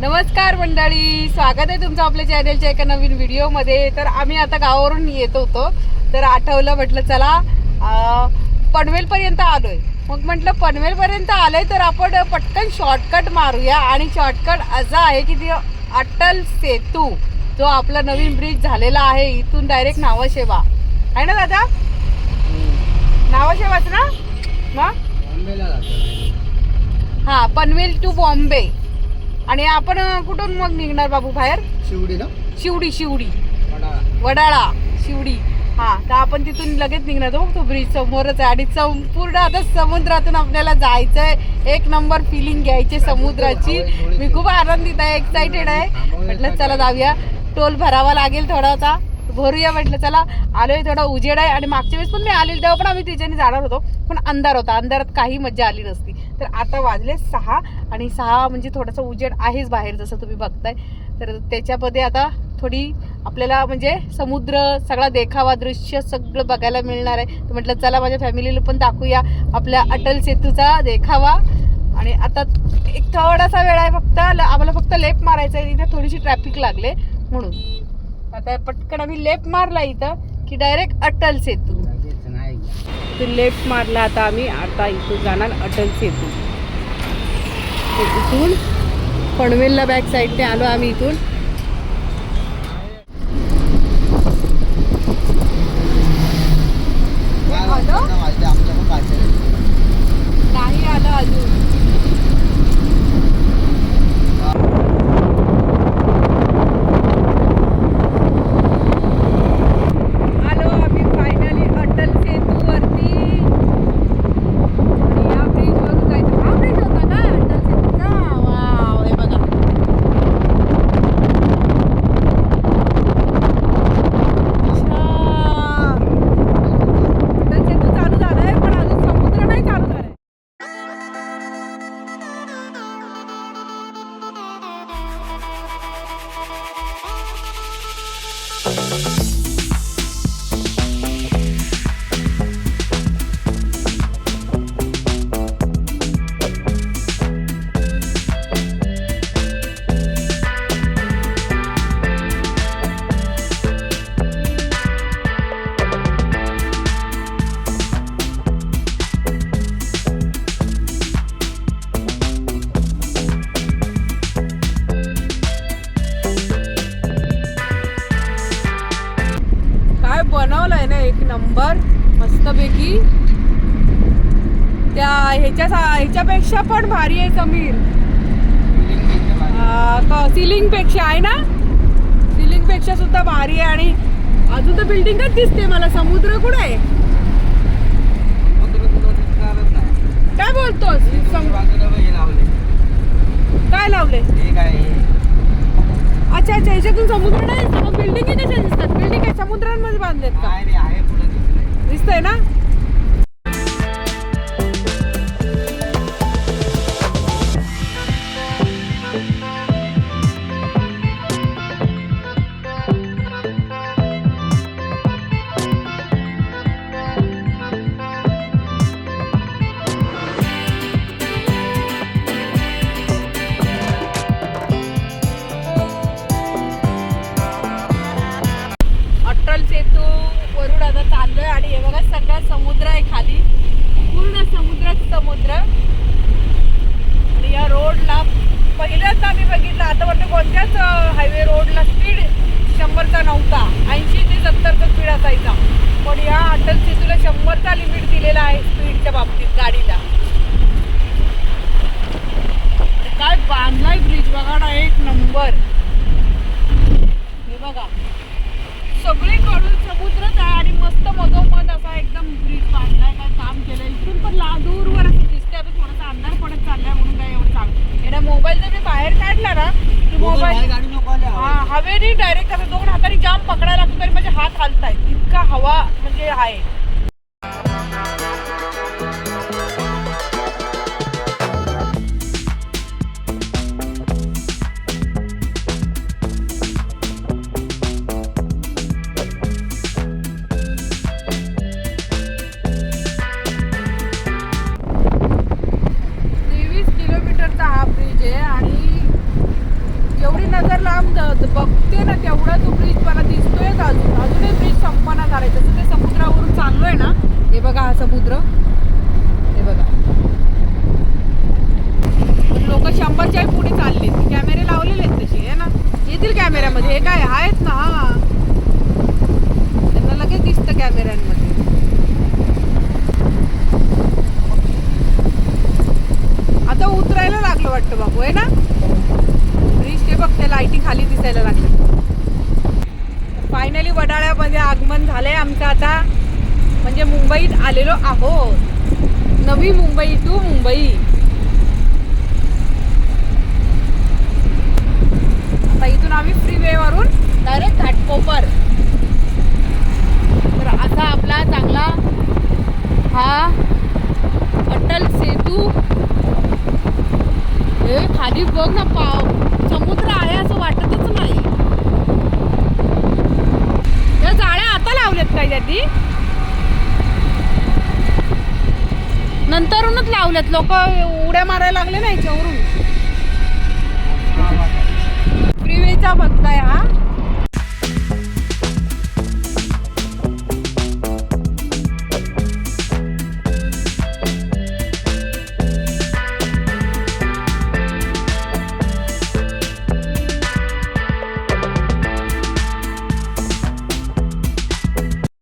नमस्कार मंडळी. स्वागत आहे तुमचं आपल्या चॅनलच्या एका नवीन व्हिडिओमध्ये तर आम्ही आता गावावरून येत होतो. तर आठवलं म्हटलं चला पनवेलपर्यंत आलोय. मग म्हटलं पनवेलपर्यंत आलोय तर आपण पटकन शॉर्टकट मारूया. आणि शॉर्टकट असा आहे की ती अटल सेतू जो आपला नवीन ब्रिज झालेला आहे इथून डायरेक्ट नावशेवा. आहे ना दादा? नावशेवाच ना? मग? हा पनवेल टू बॉम्बे आणि आपण कुठून मग निघणार बाबू बाहेर? शिवडी ना? शिवडी शिवडी वडाळा. शिवडी हा तर आपण तिथून लगेच निघणार. तो तो ब्रिज समोरच आहे. आणि संपूर्ण आता समुद्रातून आपल्याला जायचंय. एक नंबर फिलिंग घ्यायची समुद्राची. मी खूप आनंदित आहे एक्साइटेड आहे. म्हटलं चला जाऊया. टोल भरावा लागेल थोडासा. भरूया म्हटलं चला. आलोय थोडा उजेड आहे. आणि मागच्या वेळेस पण मी आलेली तेव्हा पण आम्ही तिच्याने जाणार होतो. पण अंधार होता. अंधारात काही मजा आली नसती. तर आता वाजले सहा आणि सहा म्हणजे थोडासा उजेड आहेच बाहेर जसं तुम्ही बघताय. तर त्याच्यामध्ये आता थोडी आपल्याला म्हणजे समुद्र सगळा देखावा दृश्य सगळं बघायला मिळणार आहे. तर म्हटलं चला माझ्या फॅमिलीला पण दाखवूया आपल्या अटल सेतूचा देखावा. आणि आता एक थोडासा वेळ आहे फक्त ल- आम्हाला फक्त लेप मारायचा आहे इथे थोडीशी ट्रॅफिक लागले म्हणून. आता पटकन आम्ही लेप मारला इथं की डायरेक्ट अटल सेतू. इथून लेफ्ट मारला आता आम्ही. आता इथून जाणार अटल सेतू इथून पनवेलला बॅक साईडने आलो आम्ही इथून. काय मस्तपैकी त्या ह्याच्या ह्याच्यापेक्षा पण भारी आहे समीर सिलिंगपेक्षा आहे ना सिलिंगपेक्षा सुद्धा भारी आहे आणि अजून तर बिल्डिंगच दिसते मला समुद्र कुठे आहे. काय बोलतोस. काय लावले काय? अच्छा अच्छा ह्याच्यातून समुद्र नाही बिल्डिंग कशा दिसतात बिल्डिंग समुद्रांमध्ये बांधलेत का काय रे, आहे पुढं दिसलंय. दिसतंय ना बघितलं आता वाटतं कोणत्याच हायवे रोडला स्पीड शंभरचा नव्हता. ऐंशी ते सत्तरचा स्पीड असायचा. पण या अटल सेतूला शंभरचा लिमिट दिलेला आहे स्पीडच्या बाबतीत गाडीला. काय बांधलाय ब्रिज बघा ना एक नंबर हे बघा. सगळीकडून समुद्रच आहे आणि मस्त मधोमध असा एकदम ब्रिज बांधलाय काय काम केलंय. इथून पण ला दूरवर असं दिसते आता थोडासा अंधार पडत चाललाय म्हणून काय एवढं चांगलं येणा मोबाईल जर मी बाहेर काढला ना की मोबाईल हा. हवेने डायरेक्ट असं दोन हाताने जाम पकडायला लागतो तरी माझे हात हालतायत इतका हवा म्हणजे आहे तेवीस किलोमीटरचा हा ब्रिज आहे आणि बापरी नगर लांब बघते ना तेवढा तो ब्रिज मला दिसतोय. अजून अजूनही ब्रिज संपन्न झालाय. तसं ते समुद्रावरून चांगलं आहे ना हे बघा हा समुद्र. फायनली वडाळ्यामध्ये आगमन झालंय आमचं आता. म्हणजे मुंबईत आलेलो आहोत. नवी मुंबई टू मुंबई. आता इथून आम्ही फ्रीवे वरून डायरेक्ट घाटकोपर. तर असा आपला चांगला हा अटल सेतू. हे खाली बघ ना पाव. समुद्र आहे असं वाटतच नाही या जाळ्या आता त्यांनी नंतरूनच लावल्यात लोक उड्या मारायला लागले ना याच्यावरून. फ्रीवेचा बघताय हा.